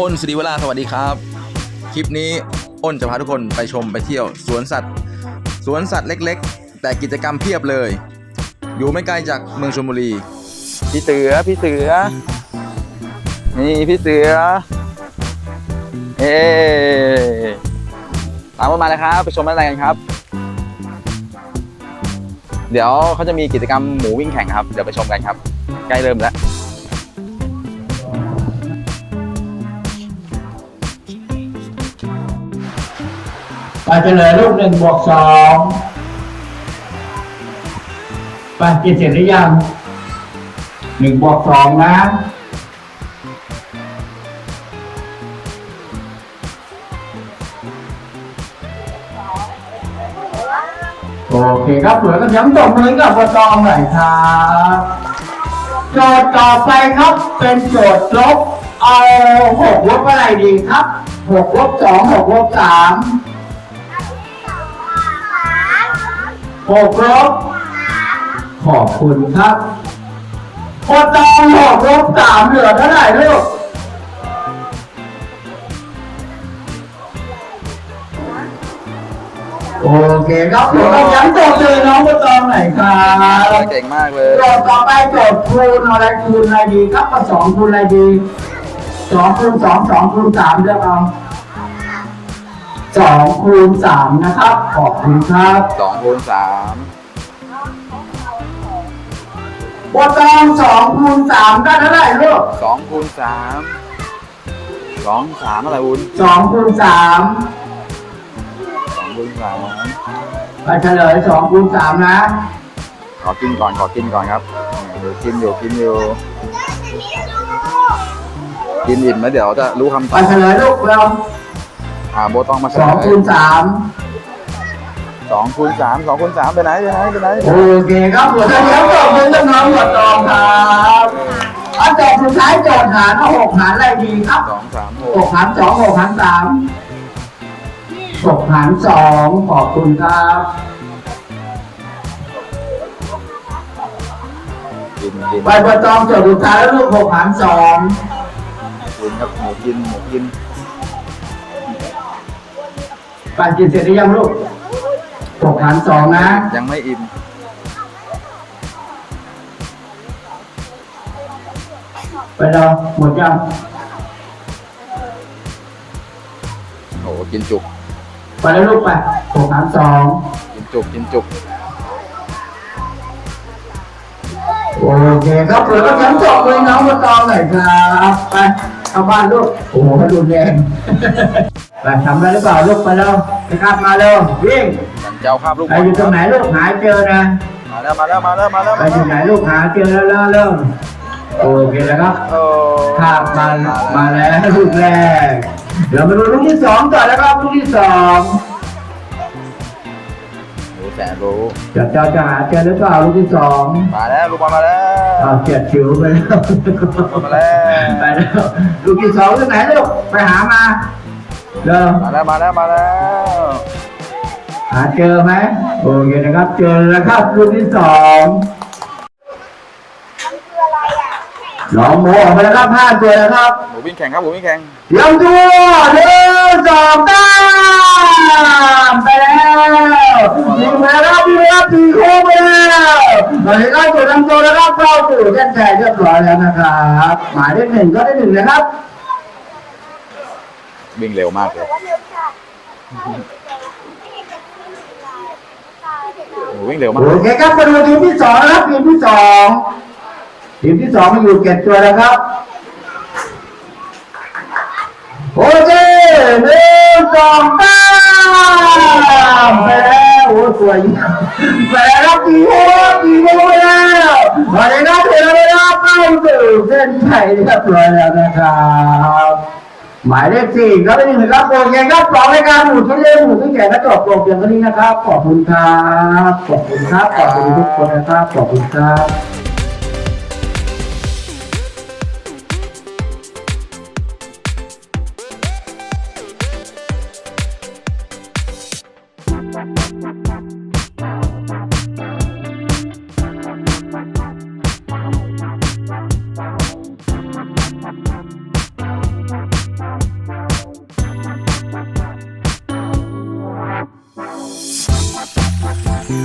อ้นสิริวราสวัสดีครับ คลิปนี้อ้นจะพาทุกคนไปชมไปเที่ยว สวนสัตว์ สวนสัตว์เล็ก ๆ แต่กิจกรรมเพียบเลย อยู่ไม่ไกลจากเมืองชลบุรี พี่เสือพี่เสือ นี่พี่เสือเฮ้ตามผมมาเลยครับ ไปชมอะไรกันครับ เดี๋ยวเขาจะมีกิจกรรมหมูวิ่งแข่งครับ เดี๋ยวไปชมกันครับ ใกล้เริ่มแล้วไปเฉลยลูกหนึ่งบวกสองไปกินเสร็จหรือยังหนึ่งบวกสองนะ โอเคครับเหลือก็ย้ำตบมือกับปตองหน่อยครับโจทย์ต่อไปครับเป็นโจทย์ลบเอาหกลบอะไรดีครับหกลบสองหกลบสามหกลบขอบคุณครับปตองหกลบสามเหลือเท่าไหร่ลูก โอเคครับเดี๋ยวเราย้ำโจทย์เลยน้องปตองหน่อยครับเก่งมากเลยโจทย์ต่อไปโจทย์คูณอะไรคูณอะไรดีครับมาสองคูณอะไรดีสองคูณสองสองคูณสามเลือกเอาสองคูณสามนะครับ ขอบคุณครับสองคูณสามบทตองสองคูณสามได้เท่าไหร่ลูกสองคูณสามสองสามอะไรวุ้นสองคูณสามสอง คูณสามไปเฉลยสองคูณสามนะขอกินก่อนขอกินก่อนครับเดี๋ยวกินอยู่กินอยู่กินอิ่มแล้วเดี๋ยวจะรู้คำตไปอบเฉลยลูกเราอ่าโบต้องมาเฉสลองยคูณสามสองคูณสามสองคูณสามไปไหนไปไหนไปไหนโอเคครับหัวใจแล้วตอบเป็นจำนวนบทตองครับอันโจทย์สุดท้ายโจทย์หารเอาหกหารอะไรดีครับสองสามหหกกหารสองหกหารสาม หกหารสองขอบคุณครับกินกินใบประจองโจทย์สุดท้ายแล้วลูกหกหารสองกินครับหมูกินหมูกินปั่นกินเสร็จหรือยังลูกหกหารสองนะ ยังไม่อิ่มไปเราหมดยังโอ้กินจุก ไปแล้วลูกไปหกหารสองกินจุกกินจุกโอเคครับเปิดก็ยังจบเลยน้องประจองหน่อยครับไปเข้าบ้านลูกโอ้โหรุนแรงไปทำได้หรือเปล่าลูกไปแล้วไปครับมาเร็ววิ่งมันเจ้าภาพลูกไปอยู่ตรงไหนลูกหาเจอนะมาแล้วมาแล้วมาแล้วมาแล้วไปที่ไหนลูกหาเจอแล้วแล้วเริ่มโอเคแล้วครับโอ้ภาพมามาแล้วลูกแรก เดี๋ยวมาดูลูกที่สองก่อนนะครับลูกที่สองหมูแสนรู้จะเจ้าจะหาเจอหรือเปล่าลูกที่สองมาแล้วลูกบอลมาแล้วอ้าวเจ็ดชิวไปแล้วมาแล้วไปแล้วลูกที่สองที่ไหนลูกไปหามาเริ่มมาแล้วมาแล้วมาแล้วหาเจอไหมโอเคนะครับ เจอแล้วครับลูกที่สอง น้องโมออกมาแล้วครับห้าตัวแล้วครับหมูวิ่งแข่งครับหมูวิ่งแข่งเตรียมตัวหนึ่งสองสามไปแล้วยิงมาแล้วพี่ครับตีโค้งไปแล้วตอนนี้ก็จุดนำตัวแล้วครับเข้าสู่เส้นชัยเรียบร้อยแล้วนะครับหมายเลขหนึ่งก็ได้หนึ่งนะครับวิ่งเร็วมากเลยหมูวิ่งเร็วมากโอเคครับมาดูทีมที่สองนะครับทีมที่สอง ทีมที่สองอยู่เก็บตัวแล้วครับโอเคหนึ่งสองสามไปแล้วโอ้สวยไปแล้วตีโค้ตีโค้แล้วมาเลยนะเทเลยนะเข้าสู่เส้นชัยเรียบร้อยแล้วนะครับหมายเลขสี่ครับเป็นหนึ่งครับโอเคครับสองรายการหมู่ทุเรียนหมู่ทุกแก่และจบโปรเพียงเท่านี้นะครับ ขอบคุณครับ ขอบคุณครับ ขอบคุณทุกคนนะครับ ขอบคุณครับ สู้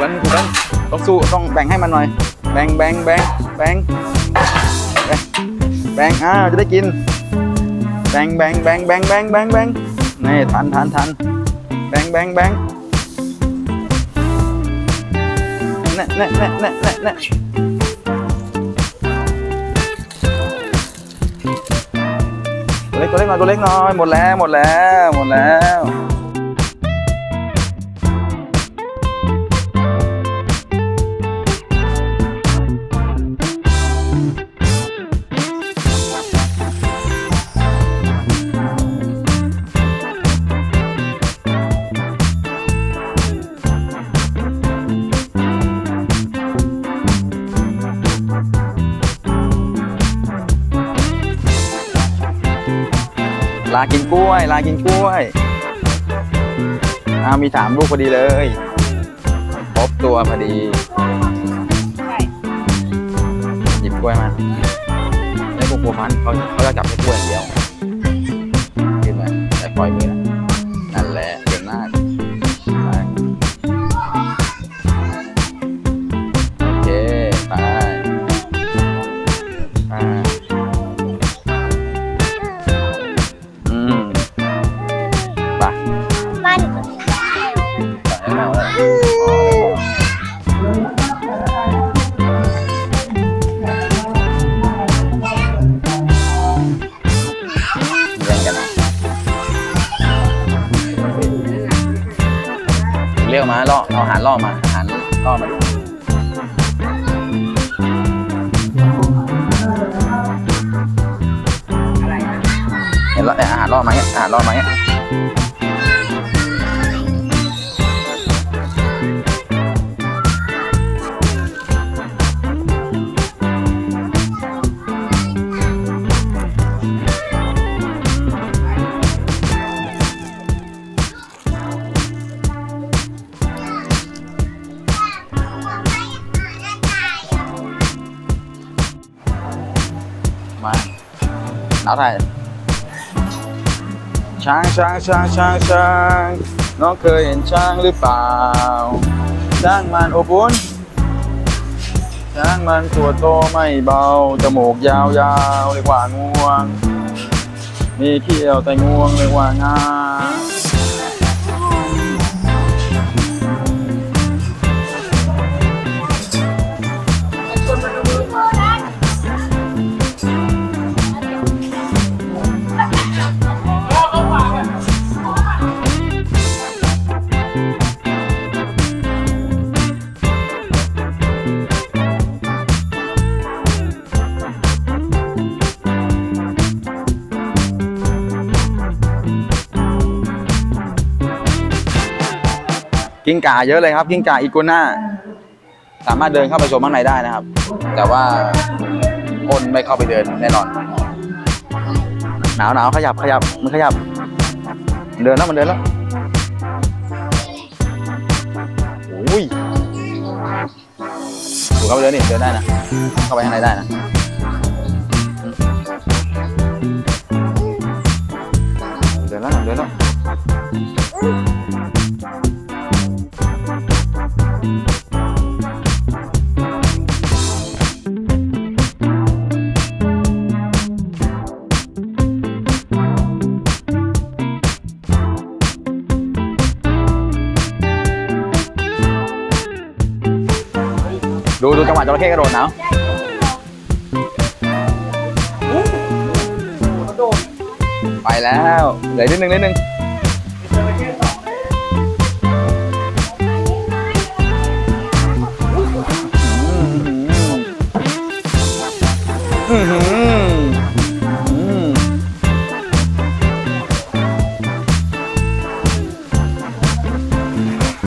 กันสู้กันต้องสู้ต้องแบ่งให้มันหน่อย แบ่งแบ่งแบ่งแบ่งแบ่งอ้าจะได้กิน แบ่งแบ่งแบ่งแบ่งแบ่งแบ่งแบ่งนี่ทันทันทันแบ่งแบ่งแบ่งเน่เน่เน่เน่เน่ ตัวเล็กตัวเล็กหน่อยตัวเล็กหน่อยหมดแล้วหมดแล้วหมดแล้ว กินกล้วย ลากินกล้วยอ้าวมีสามลูกพอดีเลยครบตัวพอดี หยิบกล้วยมาไอ้พวกผูพันเขาเขาจะจับแค่กล้วยอย่างเดียวขึ้นมาแต่ปล่อยมือนะ นแล้วเนี่ยอาหารล่อมาเนี่ยอาหารล่อมาเนี่ยมาเอาไทย ช้างช้างช้างช้างช้างน้องเคยเห็นช้างหรือเปล่า ช้างมันอบอุ่นช้างมันตัวโตไม่เบา จมูกยาวยาวเรียกว่างวง มีเขี้ยวแต่งวงเรียกว่างา กิ้งก่าเยอะเลยครับกิ้งก่าอีกัวน่าสามารถเดินเข้าไปชมข้างในได้นะครับ แต่ว่าคนไม่เข้าไปเดินแน่นอน หนาวหนาวขยับขยับมันขยับ เดินแล้วมันเดินแล้ว อ้ยถูกเข้าไปเดินนี่เดินได้นะ เข้าไปข้างในได้นะเดินแล้วเดินแล้ว จระเข้กระโดดหนาวไปแล้วเหลือนิดนึงนิดนึง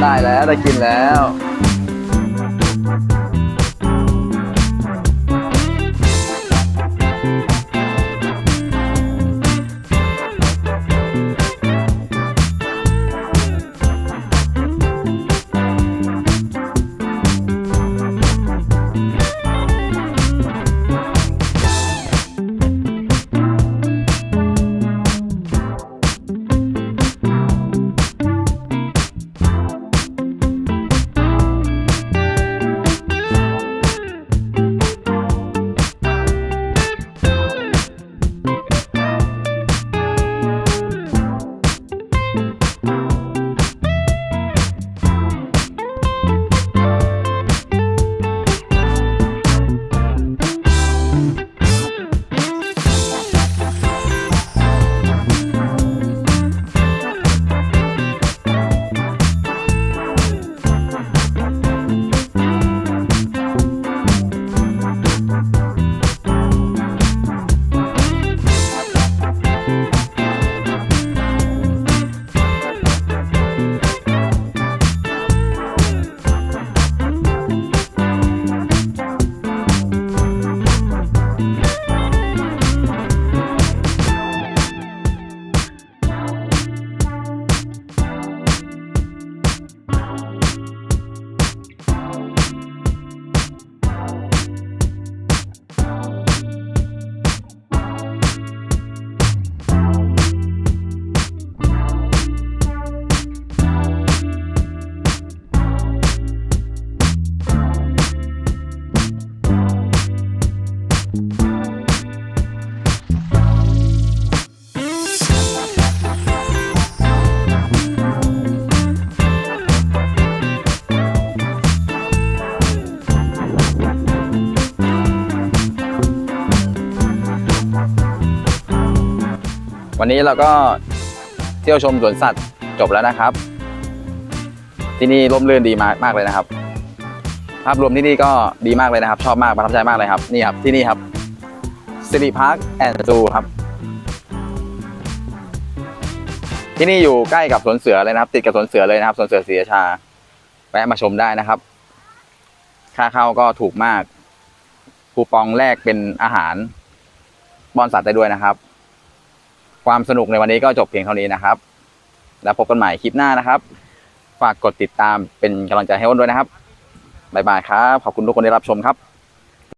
ได้แล้วได้กินแล้ว วันนี้เราก็เที่ยวชมสวนสัตว์จบแล้วนะครับ ที่นี่ร่มรื่นดีมากมากเลยนะครับ ภาพรวมที่นี่ก็ดีมากเลยนะครับ ชอบมากประทับใจมากเลยครับนี่ครับที่นี่ครับสิริพาร์คแอนด์ซูครับ ที่นี่อยู่ใกล้กับสวนเสือเลยนะครับ ติดกับสวนเสือเลยนะครับสวนเสือศรีราชาแวะมาชมได้นะครับ ค่าเข้าก็ถูกมาก คูปองแรกเป็นอาหารบอนสัตว์ได้ด้วยนะครับ ความสนุกในวันนี้ก็จบเพียงเท่านี้นะครับ แล้วพบกันใหม่คลิปหน้านะครับ ฝากกดติดตามเป็นกำลังใจให้อ้นด้วยนะครับบ๊ายบายครับ ขอบคุณทุกคนที่รับชมครับ